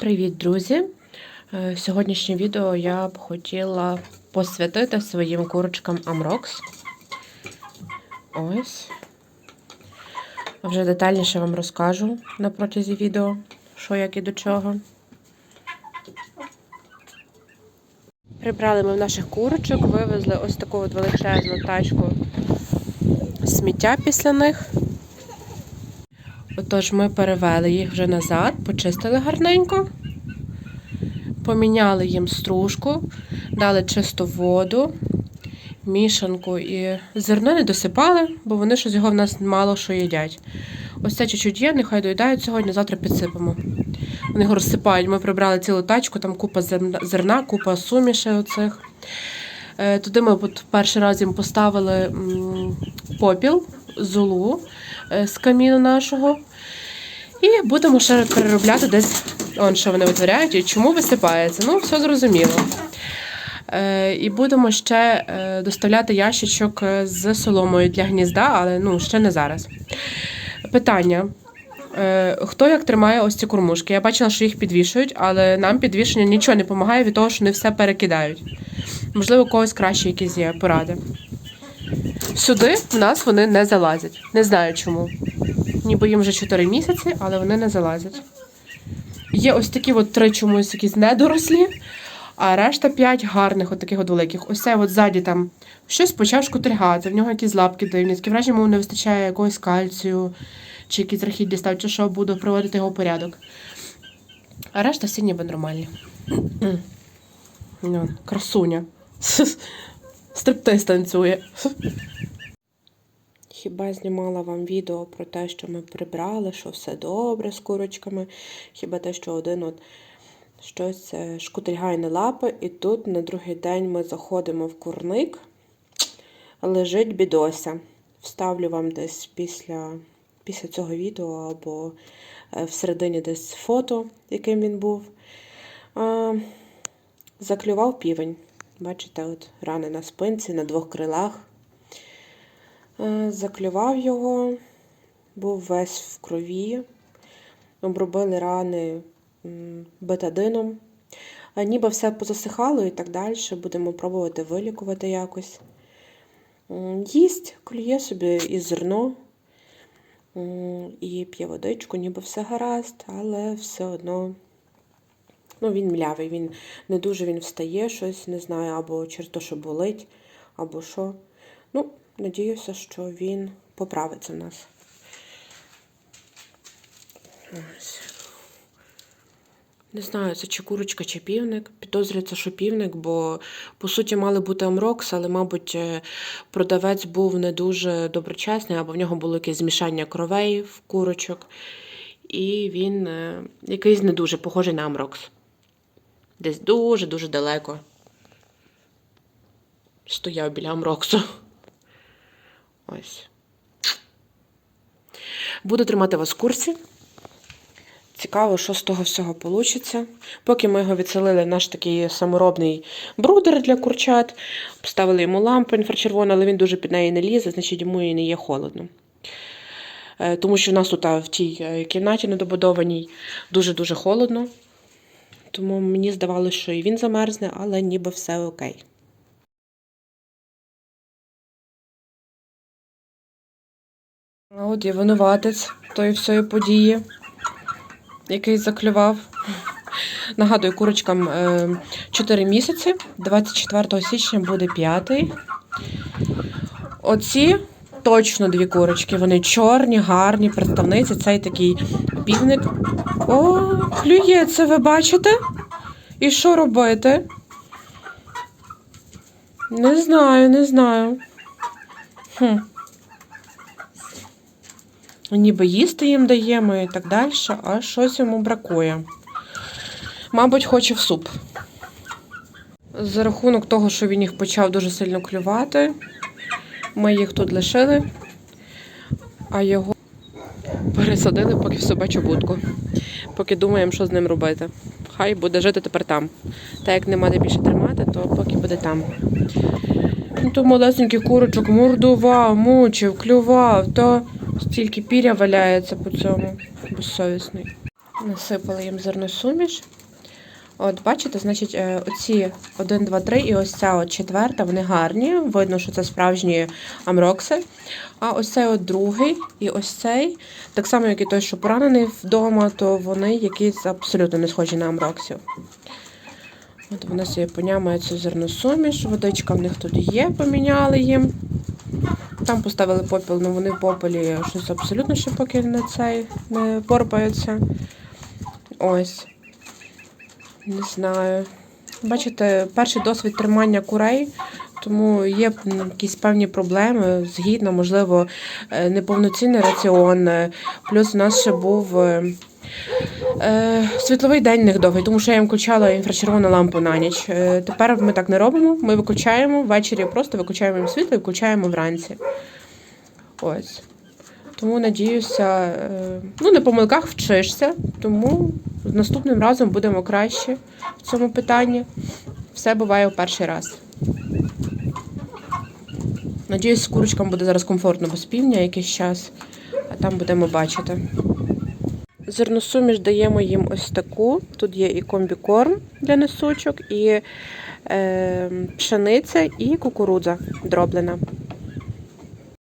Привіт, друзі! Е, Сьогоднішнє відео я б хотіла посвятити своїм курочкам Amrox. Ось. Вже детальніше вам розкажу на протязі відео, що як і до чого. Прибрали ми в наших курочок, вивезли ось таку от величезну тачку сміття після них. Отож, ми перевели їх вже назад, почистили гарненько, поміняли їм стружку, дали чисту воду, мішанку і зерно не досипали, бо вони щось його в нас мало що їдять. Ось це чуть-чуть є, нехай доїдають сьогодні, завтра підсипемо. Вони його розсипають. Ми прибрали цілу тачку, там купа зерна, купа сумішей оцих. Е, Туди ми от перший раз їм поставили попіл, золу з каміну нашого. І будемо ще переробляти десь, он що вони витворяють і чому висипається. Ну, все зрозуміло. Е, і будемо ще е, доставляти ящичок е, з соломою для гнізда, але ну, ще не зараз. Питання. Е, Хто як тримає ось ці кормушки? Я бачила, що їх підвішують, але нам підвішення нічого не допомагає від того, що вони все перекидають. Можливо, у когось краще якісь є поради. Сюди в нас вони не залазять. Не знаю чому. Ніби їм вже 4 місяці, але вони не залазять. Є ось такі от три чомусь якісь недорослі, а решта 5 гарних, от таких от великих. Ось цей от ззаді там щось почав шкутильгати, в нього якісь лапки дивні. Таке враження, йому не вистачає якогось кальцію, чи якісь рахіт дістав, чи що буду приводити його порядок. А решта всі ніби нормальні. Ну, красуня. Стриптиз танцює. Хіба знімала вам відео про те, що ми прибрали, що все добре з курочками. Хіба те, що один от щось е, шкутильгає на лапи, і тут на другий день ми заходимо в курник, лежить бідося. Вставлю вам десь після, після цього відео або е, всередині десь фото, яким він був. Заклював півень. Бачите, от рани на спинці, на двох крилах. Е, Заклював його, був весь в крові, обробили рани бетадином. Ніби все позасихало і так далі. Будемо пробувати вилікувати якось. Їсть, клює собі і зерно, і п'є водичку, ніби все гаразд, але все одно ну, він млявий, він не дуже він встає, щось, не знаю, або через те, що болить, або що. Ну, надіюся, що він поправиться в нас. Ось. Не знаю, це чи курочка, чи півник. Підозрюється, що півник, бо по суті мали бути амрокс, але, мабуть, е, продавець був не дуже доброчесний, або в нього було якесь змішання кровей в курочок. І він е, якийсь не дуже похожий на амрокс. Десь дуже-дуже далеко. Стояв біля амроксу. Ось. Буду тримати вас в курсі. Цікаво, що з того всього вийде. Поки ми його відселили в наш такий саморобний брудер для курчат, поставили йому лампу інфрачервону, але він дуже під неї не лізе, значить йому і не є холодно. Е, Тому що в нас тут в тій е, кімнаті недобудованій дуже-дуже холодно. Тому мені здавалося, що і він замерзне, але ніби все окей. А От є винуватець тої всієї події, який заклював. Нагадую, курочкам е, 4 місяці, 24 січня буде 5. Оці точно дві курочки. Вони чорні, гарні, представниці. Цей такий півник. О, клює, це ви бачите? І що робити? Не знаю, не знаю. Хм. Ніби їсти їм даємо і так далі, а щось йому бракує. Мабуть, хоче в суп. За рахунок того, що він їх почав дуже сильно клювати, ми їх тут лишили, а його пересадили поки в собачу будку. Поки думаємо, що з ним робити. Хай буде жити тепер там. Та як нема де більше тримати, то поки буде там. Ну, то малесеньких курочок мордував, мучив, клював, то стільки піря валяється по цьому безсовісний. Насипали їм зерносуміш. От, бачите, значить, е, оці 1, 2, 3 і ось ця от четверта, вони гарні. Видно, що це справжні амрокси. А ось цей от другий і ось цей, так само, як і той, що поранений вдома, то вони якісь абсолютно не схожі на амроксів. От вони собі понямають цю зерносуміш, водичка в них тут є, поміняли їм. Там поставили попіл, але вони в попелі щось абсолютно ще поки не цей не порпаються. Ось. Не знаю. Бачите, перший досвід тримання курей, тому є якісь певні проблеми. Згідно, можливо, е, неповноцінний раціон. Плюс у нас ще був е, е, світловий день в них довгий, тому що я їм включала інфрачервону лампу на ніч. Тепер ми так не робимо. Ми виключаємо ввечері, просто виключаємо їм світло і включаємо вранці. Ось. Тому надіюся, е, ну, на помилках вчишся, тому наступним разом будемо краще в цьому питанні. Все буває у перший раз. Надіюсь, курочкам буде зараз комфортно без півдня якийсь час, а там будемо бачити. Зерносуміш даємо їм ось таку. Тут є і комбікорм для несучок, і е, пшениця, і кукурудза дроблена.